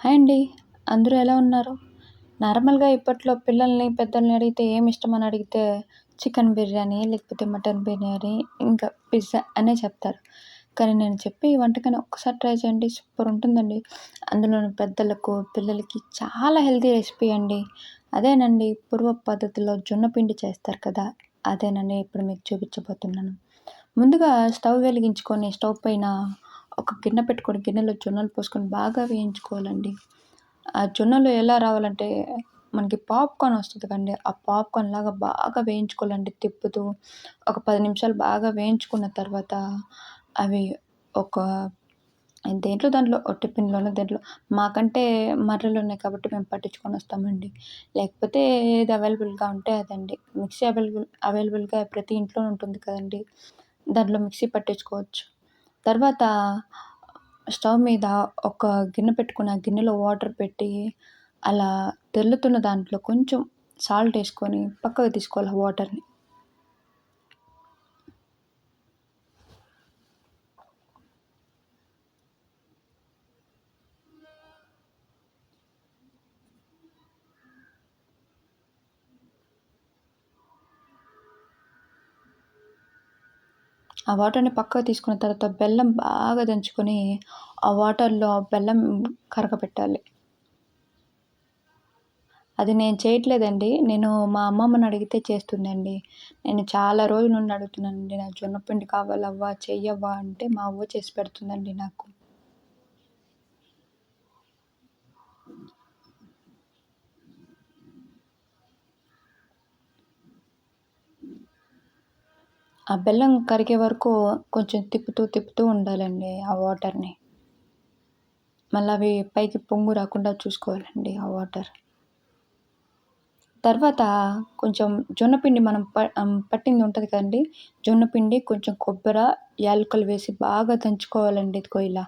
Hi అండి అందరూ ఎలా ఉన్నారు? నార్మల్గా ఇప్పట్లో పిల్లల్ని పెద్దల్ని అడిగితే ఏమి ఇష్టమని అడిగితే చికెన్ బిర్యానీ లేకపోతే మటన్ బిర్యానీ ఇంకా పిజ్జా అనే చెప్తారు. కానీ నేను చెప్పి ఈ వంటకాన్ని ఒక్కసారి ట్రై చేయండి. సూపర్ ఉంటుందండి. అందులో పెద్దలకు పిల్లలకి చాలా హెల్తీ రెసిపీ అండి. అదేనండి పూర్వ పద్ధతిలో జొన్న పిండి చేస్తారు కదా అదేనండి ఇప్పుడు మీకు చూపించబోతున్నాను. ముందుగా స్టవ్ వెలిగించుకొని స్టవ్ పైన ఒక గిన్నె పెట్టుకొని గిన్నెలో జొన్నలు పోసుకొని బాగా వేయించుకోవాలండి. ఆ జొన్నలు ఎలా రావాలంటే మనకి పాప్కార్న్ వస్తుంది కండి ఆ పాప్కార్న్ లాగా బాగా వేయించుకోవాలండి తిప్పుతూ. ఒక పది నిమిషాలు బాగా వేయించుకున్న తర్వాత అవి ఒక దేంట్లో దాంట్లో టిఫిన్లోనో దేంట్లో మాకంటే మర్రలు ఉన్నాయి కాబట్టి మేము పట్టించుకొని వస్తామండి. లేకపోతే ఏది అవైలబుల్గా ఉంటే అదండి. మిక్సీ అవైలబుల్ అవైలబుల్గా ప్రతి ఇంట్లో ఉంటుంది కదండి. దాంట్లో మిక్సీ పట్టించుకోవచ్చు. తర్వాత స్టవ్ మీద ఒక గిన్నె పెట్టుకుని ఆ గిన్నెలో వాటర్ పెట్టి అలా తెల్లుతున్న దాంట్లో కొంచెం సాల్ట్ వేసుకొని పక్కకు తీసుకోవాలి వాటర్ని. ఆ వాటర్ని పక్కకు తీసుకున్న తర్వాత బెల్లం బాగా దంచుకొని ఆ వాటర్లో బెల్లం కరగపెట్టాలి. అది నేను చేయట్లేదండి. నేను మా అమ్మమ్మని అడిగితే చేస్తుందండి. నేను చాలా రోజుల నుండి అడుగుతున్నానండి నాకు జొన్నపిండి కావాలవ్వా చెయ్యవ్వా అంటే మా అవ్వ చేసి పెడుతుందండి నాకు. ఆ బెల్లం కరిగే వరకు కొంచెం తిప్పుతూ తిప్పుతూ ఉండాలండి ఆ వాటర్ని. మళ్ళీ అవి పైకి పొంగు రాకుండా చూసుకోవాలండి ఆ వాటర్. తర్వాత కొంచెం జొన్నపిండి మనం ప పట్టింది ఉంటుంది కదండి జొన్నపిండి కొంచెం కొబ్బరి యాలకులు వేసి బాగా దంచుకోవాలండి ఇదిగో ఇలా.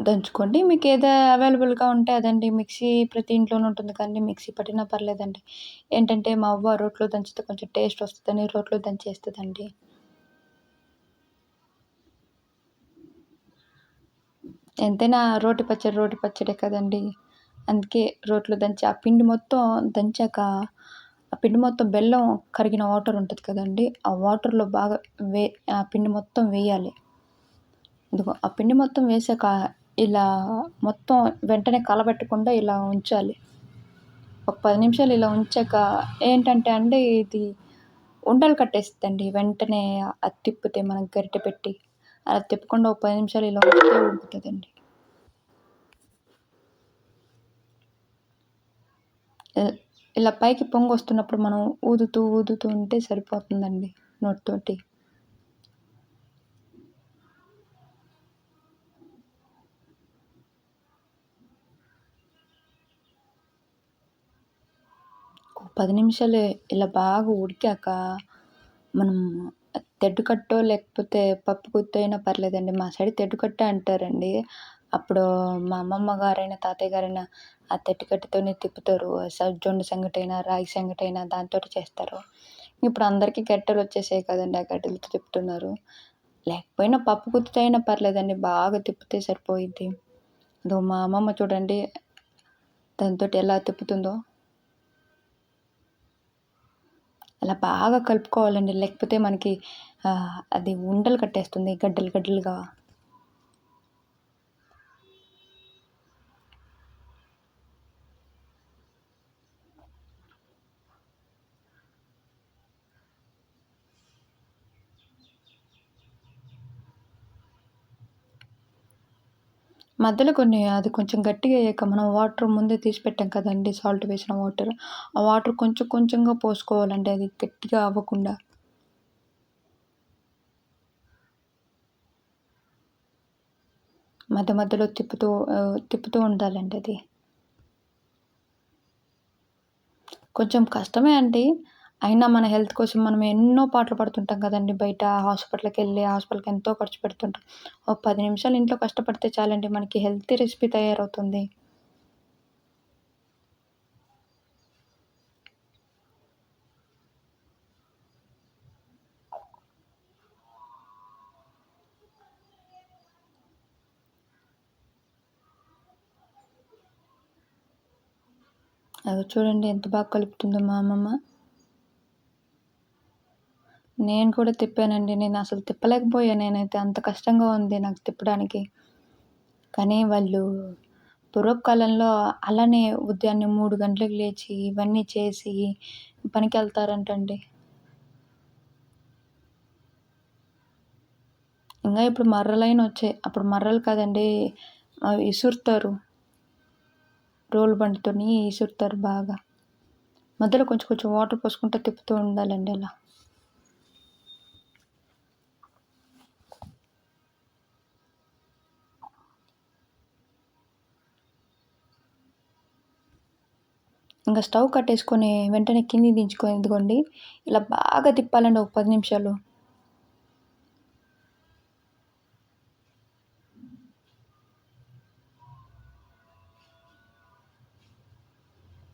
దంచుకోండి. మీకు ఏదో అవైలబుల్గా ఉంటే అదండి. మిక్సీ ప్రతి ఇంట్లోనే ఉంటుంది కానీ మిక్సీ పట్టినా పర్లేదండి. ఏంటంటే మా అవ్వ రోట్లో దంచితే కొంచెం టేస్ట్ వస్తుందని రోట్లో దంచేస్తుందండి. ఎంతైనా రోటి పచ్చడి రోటి పచ్చడే కదండి. అందుకే రోట్లో దంచి ఆ పిండి మొత్తం దంచాక ఆ పిండి మొత్తం బెల్లం కరిగిన వాటర్ ఉంటుంది కదండి. ఆ వాటర్లో బాగా వే ఆ పిండి మొత్తం వేయాలి. ఇదిగో ఆ పిండి మొత్తం వేసాక ఇలా మొత్తం వెంటనే కలబెట్టకుండా ఇలా ఉంచాలి. ఒక పది నిమిషాలు ఇలా ఉంచాక ఏంటంటే అండి ఇది ఉండలు కట్టేస్తుందండి. వెంటనే అది తిప్పితే మనం గరిటె పెట్టి అలా తిప్పకుండా ఒక పది నిమిషాలు ఇలా ఉంచితే ఉడుకుతుందండి. ఇలా పైకి పొంగు వస్తున్నప్పుడు మనం ఊదుతూ ఊదుతూ ఉంటే సరిపోతుందండి నోటితోటి. పది నిమిషాలు ఇలా బాగా ఉడికాక మనం తెడ్డుకట్టో లేకపోతే పప్పు గుత్తి అయినా పర్లేదండి. మా సైడ్ తెడ్డుకట్ట అంటారండి. అప్పుడు మా అమ్మమ్మ గారైనా తాతయ్య గారైనా ఆ తెడ్డుకట్టతోనే తిప్పుతారు. జొన్న సంగటైనా రాగి సంగటైనా దాంతో చేస్తారు. ఇప్పుడు అందరికీ గట్టెలు వచ్చేసాయి కదండి. ఆ గట్టెలతో తిప్పుతున్నారు. లేకపోయినా పప్పు గుత్తితో అయినా పర్లేదండి. బాగా తిప్పితే సరిపోయిద్ది. అదో మా అమ్మమ్మ చూడండి. దాంతో ఎలా తిప్పుతుందో. అలా బాగా కలుపుకోవాలండి. లేకపోతే మనకి అది ఉండలు కట్టేస్తుంది. గడ్డలు గడ్డలుగా. మధ్యలో కొన్ని అది కొంచెం గట్టిగా అయ్యాక మనం వాటర్ ముందే తీసి పెట్టాం కదండి సాల్ట్ వేసిన వాటర్. ఆ వాటర్ కొంచెం కొంచెంగా పోసుకోవాలండి అది గట్టిగా అవ్వకుండా. మధ్య మధ్యలో తిప్పుతూ తిప్పుతూ ఉండాలండి అది. కొంచెం కష్టమే అండి అయినా మన హెల్త్ కోసం మనం ఎన్నో పాటలు పడుతుంటాం కదండి. బయట హాస్పిటల్కి వెళ్ళి హాస్పిటల్కి ఎంతో ఖర్చు పెడుతుంటాం. ఒక పది నిమిషాలు ఇంట్లో కష్టపడితే చాలండి మనకి హెల్తీ రెసిపీ తయారవుతుంది. అది చూడండి ఎంత బాగా కలుపుతుందో మా అమ్మమ్మ. నేను కూడా తిప్పానండి. నేను అసలు తిప్పలేకపోయా నేనైతే అంత కష్టంగా ఉంది నాకు తిప్పడానికి. కానీ వాళ్ళు పూర్వకాలంలో అలానే ఉదయాన్నే మూడు గంటలకు లేచి ఇవన్నీ చేసి పనికి వెళ్తారంటండి ఇంకా ఇప్పుడు మర్రలైన వచ్చాయి. అప్పుడు మర్రలు కాదండి ఇసురుతారు. రోలు బండితోని ఇసురుతారు బాగా. మధ్యలో కొంచెం కొంచెం వాటర్ పోసుకుంటూ తిప్పుతూ ఉండాలండి అలా. ఇంకా స్టవ్ కట్టేసుకొని వెంటనే కింది దించుకొని ఇదిగోండి ఇలా బాగా తిప్పాలండి ఒక పది నిమిషాలు.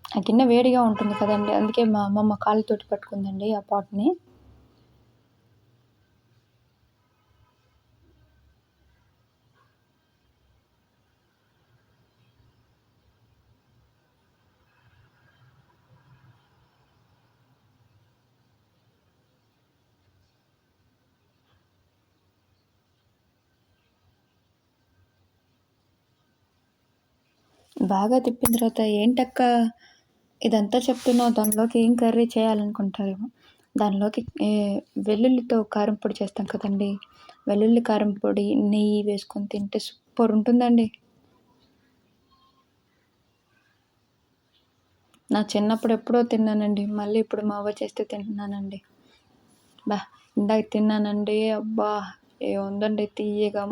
ఆ గిన్నె వేడిగా ఉంటుంది కదండి అందుకే మా అమ్మమ్మ కాళ్ళతోటి పట్టుకుందండి ఆ పాట్ని. బాగా తిప్పిన తర్వాత ఏంటక్క ఇదంతా చెప్తున్నావు? దానిలోకి ఏం కర్రీ చేయాలనుకుంటారేమో? దానిలోకి వెల్లుల్లితో కారం పొడి చేస్తాం కదండి. వెల్లుల్లి కారం పొడి నెయ్యి వేసుకొని తింటే సూపర్ ఉంటుందండి. నా చిన్నప్పుడు ఎప్పుడో తిన్నానండి. మళ్ళీ ఇప్పుడు మా అవ్వ చేస్తే తింటున్నానండి. బా ఇందాక తిన్నానండి. అబ్బా ఏముందండి తీయగా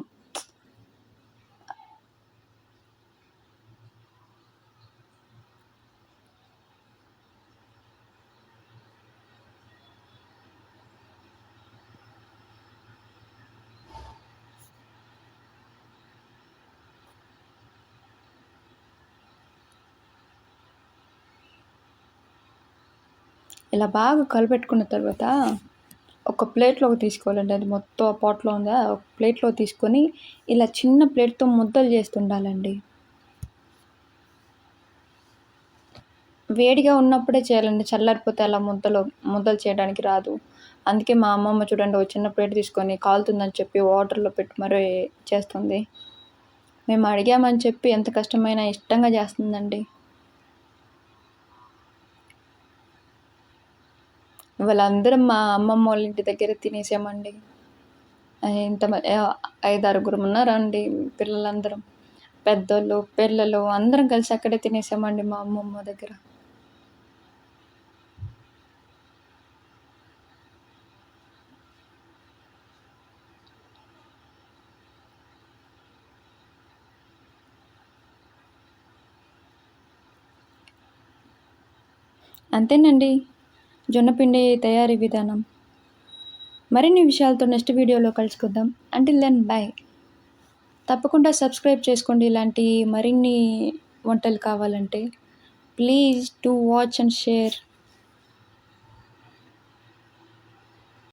ఇలా బాగా కలిపెట్టుకున్న తర్వాత ఒక ప్లేట్లోకి తీసుకోవాలండి. అది మొత్తం పాట్లో ఉందా? ఒక ప్లేట్లో తీసుకొని ఇలా చిన్న ప్లేట్తో ముద్దలు చేస్తుండాలండి. వేడిగా ఉన్నప్పుడే చేయాలండి. చల్లారిపోతే అలా ముద్దలు ముద్దలు చేయడానికి రాదు. అందుకే మా అమ్మమ్మ చూడండి ఒక చిన్న ప్లేట్ తీసుకొని కాలుతుందని చెప్పి వాటర్లో పెట్టి మరీ చేస్తుంది. మేము అడిగామని చెప్పి ఎంత కష్టమైనా ఇష్టంగా చేస్తుందండి. వాళ్ళందరం మా అమ్మమ్మ వాళ్ళ ఇంటి దగ్గర తినేసామండి. ఇంత ఐదు ఆరుగురు ఉన్నారండి పిల్లలందరం. పెద్దోళ్ళు పిల్లలు అందరం కలిసి అక్కడే తినేసామండి మా అమ్మమ్మ దగ్గర. అంతేనండి. జొన్నపిండి తయారీ విధానం. మరిన్ని విషయాలతో నెక్స్ట్ వీడియోలో కలుసుకుందాం. అంటిల్ దెన్ బాయ్ తప్పకుండా సబ్స్క్రైబ్ చేసుకోండి ఇలాంటి మరిన్ని వంటలు కావాలంటే. Please to watch and share